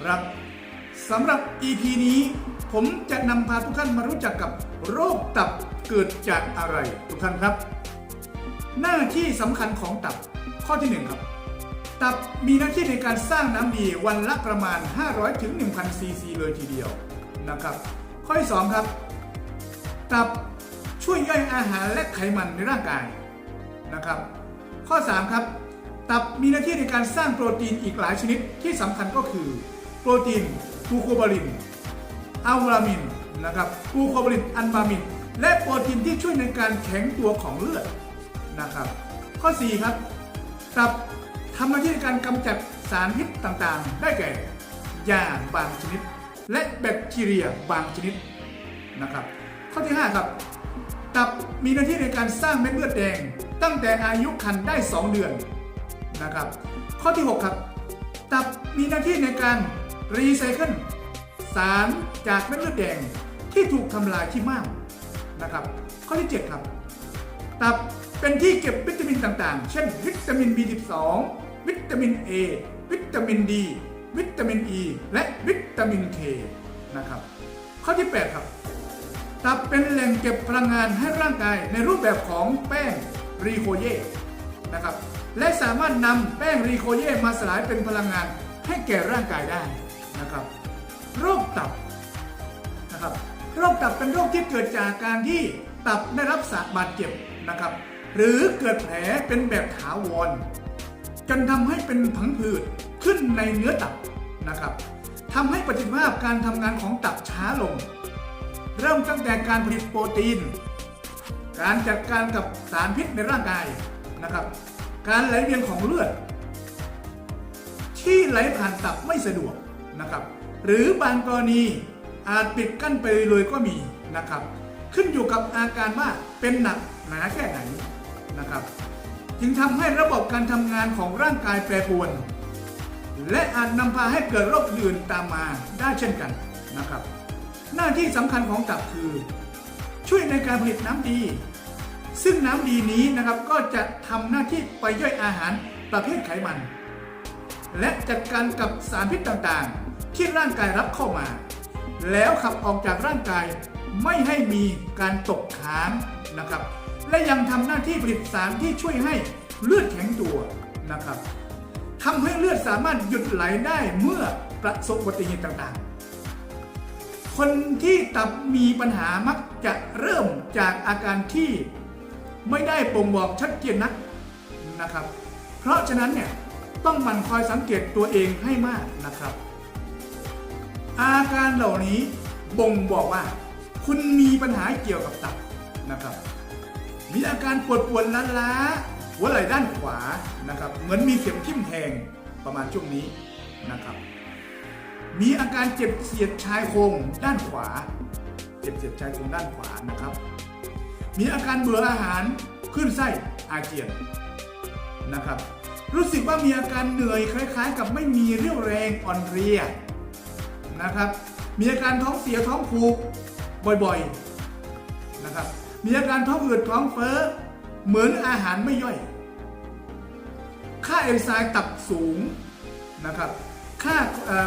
ครับสำหรับ EP นี้ ผมจะนำพาทุกท่านมารู้จักกับโรคตับเกิดจากอะไรทุกท่านครับ หน้าที่สำคัญของตับข้อที่หนึ่งครับ ตับมีหน้าที่ในการสร้างน้ำดีวันละประมาณ 500ถึง1,000ซีซีเลยทีเดียวนะครับ ข้อที่สองครับ ตับช่วยย่อยอาหารและไขมันในร่างกายนะครับ ข้อ 3 ครับ ตับมีหน้าที่ในการสร้างโปรตีนอีกหลายชนิดที่สำคัญก็คือ ปรตีนกูโคบาลินอัลบามินนะครับกูโคบาลินอัลบามิน และโปรตีนที่ช่วยในการแข็งตัวของเลือดนะครับ ข้อ 4 ครับ ตับทำหน้าที่ในการกำจัดสารพิษต่างๆ ได้แก่ยาบางชนิด และแบคทีเรียบางชนิดนะครับ ข้อที่ 5 ครับ ตับมีหน้าที่ในการสร้างเม็ดเลือดแดง ตั้งแต่อายุครรภ์ได้ 2 เดือนนะครับ ข้อที่ 6 ครับ ตับมีหน้าที่ในการ รีไซเคิลสารจากเม็ดเลือดแดงที่ถูกทำลายที่มามนะครับ ข้อที่ 7 ครับ ตับเป็นที่เก็บวิตามินต่างๆ เช่น วิตามิน B12 วิตามิน A วิตามิน D วิตามิน E และวิตามิน K นะครับ ข้อที่ 8 ครับ ตับเป็นแหล่งเก็บพลังงานให้ร่างกายในรูปแบบของแป้งรีโคเย่นะครับ และสามารถนำแป้งรีโคเย่มาสลายเป็นพลังงานให้แก่ร่างกายได้ นะครับ โรคตับนะครับ โรคตับเป็นโรคที่เกิดจากการที่ตับได้รับสาบาดเจ็บนะครับ หรือเกิดแผลเป็นแบบถาวร จนทำให้เป็นผังผืดขึ้นในเนื้อตับนะครับทำให้ประสิทธิภาพการทำงานของตับช้าลง เริ่มตั้งแต่การผลิตโปรตีน การจัดการกับสารพิษในร่างกายนะครับ การไหลเวียนของเลือด ที่ไหลผ่านตับไม่สะดวก นะครับ หรือบางกรณีอาจปิดกั้นไปเลยก็มีนะครับ ขึ้นอยู่กับอาการว่าเป็นหนักหนาแค่ไหนนะครับ จึงทำให้ระบบการทำงานของร่างกายแปรปรวน และอาจนำพาให้เกิดโรคอื่นตามมาได้เช่นกันนะครับ หน้าที่สำคัญของตับคือ ช่วยในการผลิตน้ำดี ซึ่งน้ำดีนี้นะครับก็จะทำหน้าที่ไปย่อยอาหารประเภทไขมัน และจัดการกับสารพิษต่างๆ ที่ร่างกายรับเข้ามา แล้วขับออกจากร่างกายไม่ให้มีการตกค้างนะครับ และยังทำหน้าที่ผลิตสารที่ช่วยให้เลือดแข็งตัวนะครับทำให้เลือดสามารถหยุดไหลได้เมื่อประสบอุบัติเหตุต่างๆ คนที่ตับมีปัญหามักจะเริ่มจากอาการที่ไม่ได้บ่งบอกชัดเจนนักนะครับ เพราะฉะนั้นเนี่ยต้องหมั่นคอยสังเกตตัวเองให้มากนะครับ อาการเหล่านี้บ่งบอกว่า คุณมีปัญหาเกี่ยวกับตับนะครับ มีอาการปวดปวดล้าล้าๆหัวไหล่ด้านขวานะครับ เหมือนมีเข็มทิ่มแทงประมาณช่วงนี้นะครับ มีอาการเจ็บเสียดชายโครงด้านขวา เจ็บเสียดชายโครงด้านขวานะครับ มีอาการเบื่ออาหารขึ้นไส้อาเจียนนะครับ รู้สึกว่ามีอาการเหนื่อยคล้าย ๆ กับไม่มีเรี่ยวแรงอ่อนเพลีย นะครับ มีอาการท้องเสียท้องผูกบ่อยๆนะครับ มีอาการท้องอืดท้องเฟ้อเหมือนอาหารไม่ย่อย ค่าเอนไซม์ตับสูงนะครับ ค่า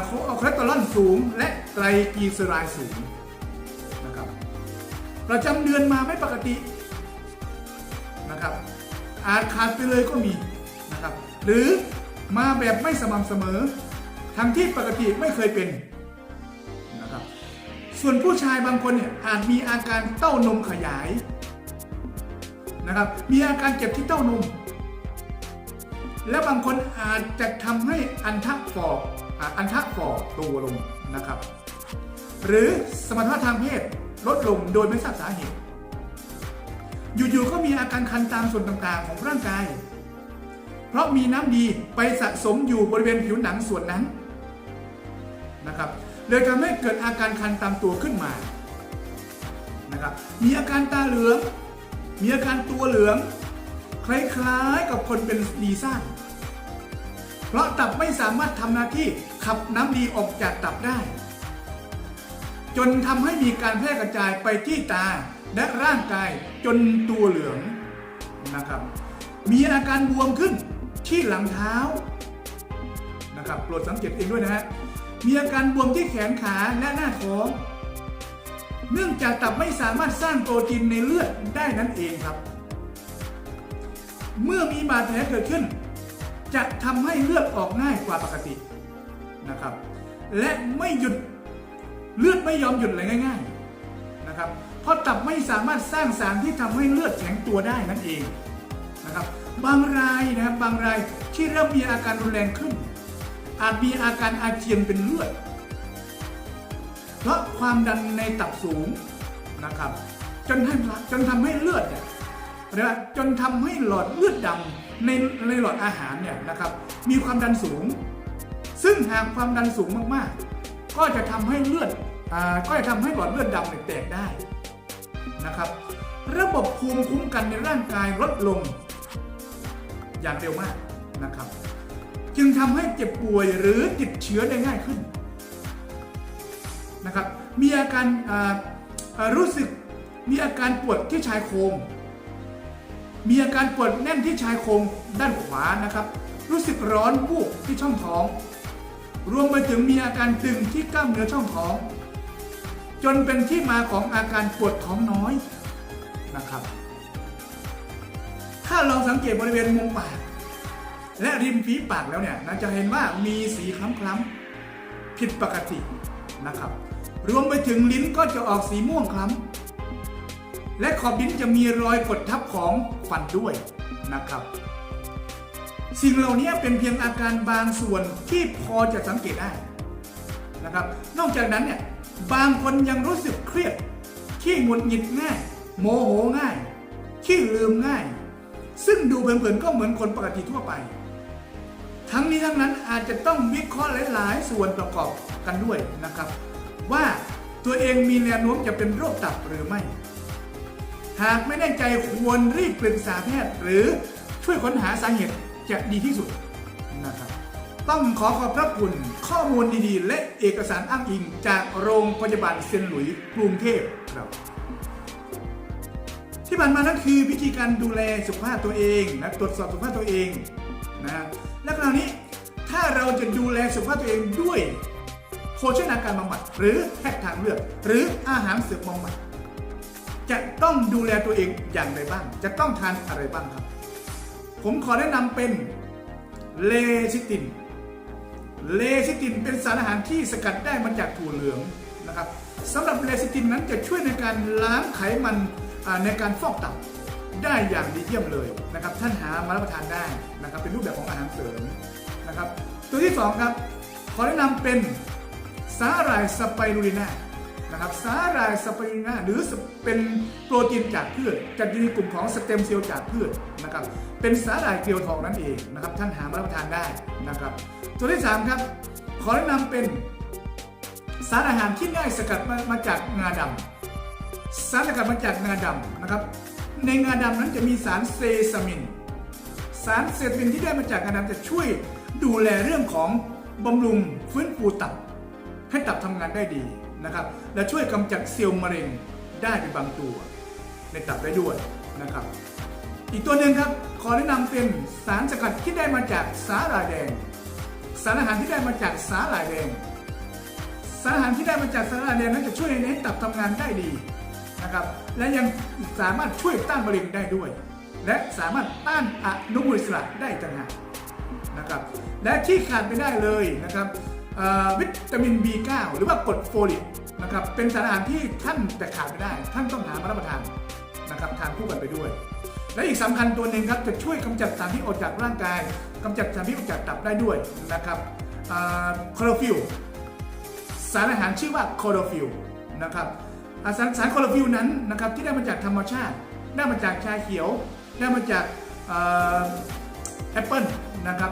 คอเลสเตอรอลสูงและไตรกลีเซอไรด์สูงนะครับ ประจำเดือนมาไม่ปกตินะครับ อาจขาดไปเลยก็มีนะครับ หรือมาแบบไม่สม่ำเสมอ ทั้งที่ปกติไม่เคยเป็น ส่วนผู้ชายบางคนเนี่ยอาจมีอาการเต้านมขยายนะครับ มีอาการเจ็บที่เต้านม และบางคนอาจจะทำให้อันทะฝ่ออันทะฝ่อตัวลงนะครับ หรือสมรรถภาพทางเพศลดลงโดยไม่ทราบสาเหตุ อยู่ๆก็มีอาการคันตามส่วนต่างๆ ของร่างกาย เพราะมีน้ำดีไปสะสมอยู่บริเวณผิวหนังส่วนนั้นนะครับ เลยทำให้เกิดอาการคันตามตัวขึ้นมานะครับมีอาการตาเหลือง มีอาการตัวเหลือง คล้ายๆกับคนเป็นดีซ่านเพราะตับไม่สามารถทำหน้าที่ขับน้ำดีออกจากตับได้ จนทำให้มีการแพร่กระจายไปที่ตาและร่างกายจนตัวเหลืองนะครับ มีอาการบวมขึ้นที่หลังเท้านะครับโปรดสังเกตเองด้วยนะฮะ มีอาการบวมที่แขนขาและหน้าท้อง เนื่องจากตับไม่สามารถสร้างโปรตีนในเลือดได้นั่นเองครับ เมื่อมีบาดแผลเกิดขึ้น จะทำให้เลือดออกง่ายกว่าปกตินะครับ และไม่หยุดเลือดไม่ยอมหยุดเลยง่าย ๆนะครับ เพราะตับไม่สามารถสร้างสารที่ทำให้เลือดแข็งตัวได้นั่นเองนะครับ บางรายนะครับบางรายที่เริ่มมีอาการรุนแรงขึ้น อาจมีอาการอาเจียนเป็นเลือด เพราะความดันในตับสูงนะครับ จนให้จนทำให้เลือดเนี่ยนะจนทำให้หลอดเลือดดำในในหลอดอาหารเนี่ยนะครับมีความดันสูง ซึ่งหากความดันสูงมากๆ ก็จะทำให้เลือดอ่าก็จะทำให้หลอดเลือดดำเนี่ยแตกได้นะครับ ระบบภูมิคุ้มกันในร่างกายลดลง อย่างเร็วมากนะครับ จึงทำให้เจ็บป่วยหรือติดเชื้อได้ง่ายขึ้นนะครับมีอาการรู้สึกมีอาการปวดที่ชายโครงมีอาการปวดแน่นที่ชายโครงด้านขวานะครับ รู้สึกร้อนวูบที่ช่องท้อง รวมไปถึงมีอาการตึงที่กล้ามเนื้อช่องท้อง จนเป็นที่มาของอาการปวดท้องน้อยนะครับ ถ้าเราสังเกตบริเวณมุมปาก และริมฝีปากแล้วเนี่ยนะจะเห็นว่ามีสีคล้ำๆผิดปกตินะครับ รวมไปถึงลิ้นก็จะออกสีม่วงคล้ำและขอบลิ้นจะมีรอยกดทับของฟันด้วยนะครับ สิ่งเหล่านี้เป็นเพียงอาการบางส่วนที่พอจะสังเกตได้นะครับ นอกจากนั้นเนี่ยบางคนยังรู้สึกเครียดขี้หงุดหงิดง่าย โมโหง่ายขี้ลืมง่าย ซึ่งดูเผินๆก็เหมือนคนปกติทั่วไป ทั้งนี้ทั้งนั้นอาจจะต้องวิเคราะห์หลาย ๆ ส่วนประกอบกันด้วยนะครับ ว่าตัวเองมีแนวโน้มจะเป็นโรคตับหรือไม่ หากไม่แน่ใจควรรีบปรึกษาแพทย์หรือช่วยค้นหาสาเหตุจะดีที่สุดนะครับ ต้องขอขอบพระคุณข้อมูลดี ๆ และเอกสารอ้างอิงจากโรงพยาบาลเซนหลุยกรุงเทพครับที่ผ่านมานั่นคือวิธีการดูแลสุขภาพตัวเองนะตรวจสอบสุขภาพตัวเองนะ และคราวนี้ถ้าเราจะดูแลสุขภาพตัวเองด้วยโภชนาการบำบัดหรือแพทย์ทางเลือก หรืออาหารเสริมบำบัดจะต้องดูแลตัวเองอย่างไรบ้าง จะต้องทานอะไรบ้างครับ ผมขอแนะนำเป็นเลซิติน เลซิตินเป็นสารอาหารที่สกัดได้มาจากถั่วเหลืองนะครับสำหรับเลซิตินนั้นจะช่วยในการล้างไขมันในการฟอกตับ ได้อย่างดีเยี่ยมเลยนะครับท่านหามารับประทานได้นะครับเป็นรูปแบบของอาหารเสริมนะครับตัวที่สองครับ ขอแนะนำเป็นสาหร่ายสไปรูลิน่านะครับสาหร่ายสไปรูลิน่าหรือเป็นโปรตีนจากพืชจัดอยู่ในกลุ่มของสเต็มเซลล์จากพืชนะครับเป็นสาหร่ายเกลียวทองนั่นเองนะครับท่านหามารับประทานได้นะครับตัวที่ 3 ครับ ขอแนะนำเป็นสารอาหารที่ได้สกัดมามาจากงาดำสารสกัดมาจากงาดำนะครับ ในงาดำนั้นจะมีสารเซซามิน สารเซซามินที่ได้มาจากงาดำจะช่วยดูแลเรื่องของบำรุงฟื้นฟูตับ ให้ตับทำงานได้ดีนะครับ และช่วยกำจัดเซลล์มะเร็งได้เป็นบางตัว ในตับได้ด้วยนะครับ อีกตัวหนึ่งครับขอแนะนำเป็นสารสกัดที่ได้มาจากสาหร่ายแดง สารอาหารที่ได้มาจากสาหร่ายแดง สารอาหารที่ได้มาจากสาหร่ายแดงนั้นจะช่วยให้ตับทำงานได้ดี นะครับ และยังสามารถช่วยต้านมะเร็งได้ด้วย และสามารถต้านอนุมูลอิสระได้ต่างหากนะครับและที่ขาดไม่ได้เลยนะครับวิตามิน B9 หรือว่ากรดโฟลิกนะครับเป็นสารอาหารที่ท่านแต่ขาดไม่ได้ ท่านต้องหามารับประทานนะครับทานคู่กันไปด้วย และอีกสำคัญตัวหนึ่งครับจะช่วยกำจัดสารพิษออกจากร่างกายกำจัดสารพิษออกจากตับได้ด้วยนะครับคลอโรฟิลสารอาหารชื่อว่าคลอโรฟิลนะครับ สารสารคลอโรฟิลนั้นนะครับที่ได้มาจากธรรมชาติ ได้มาจากชาเขียว ได้มาจากแอปเปิลนะครับ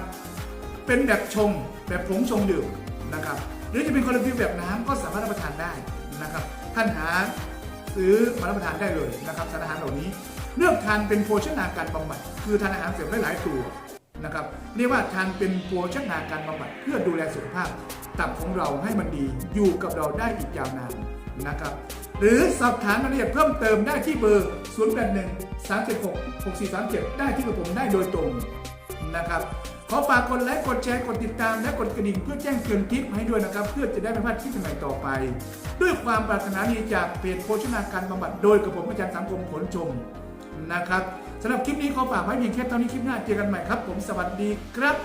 เป็นแบบชงแบบผงชงดื่มนะครับหรือจะเป็นคลอโรฟิลแบบน้ำก็สามารถรับประทานได้นะครับท่านหาซื้อมารับประทานได้เลยนะครับสารอาหารเหล่านี้เลือกทานเป็นโภชนาการบำบัดคือทานอาหารเสริมได้หลายตัวนะครับเรียกว่าทานเป็นโภชนาการบำบัดเพื่อดูแลสุขภาพตับของเราให้มันดีอยู่กับเราได้อีกยาวนาน นะครับ หรือสอบถามรายละเอียดเพิ่มเติมได้ที่เบอร์ 0 8 1 3 7 6 6 4 3 7 ได้ที่กับผมได้โดยตรงนะครับ ขอฝากกดไลค์ กดแชร์ กดติดตาม และกดกระดิ่งเพื่อแจ้งเตือนคลิปให้ด้วยนะครับ เพื่อจะได้ไม่พลาดคลิปใหม่ต่อไป ด้วยความปรารถนาดีจากเพจโภชนาการบำบัดโดยกับผมอาจารย์สังคมผลชมนะครับสำหรับคลิปนี้ขอฝากไว้เพียงแค่เท่านี้คลิปหน้าเจอกันใหม่ครับ ผมสวัสดีครับ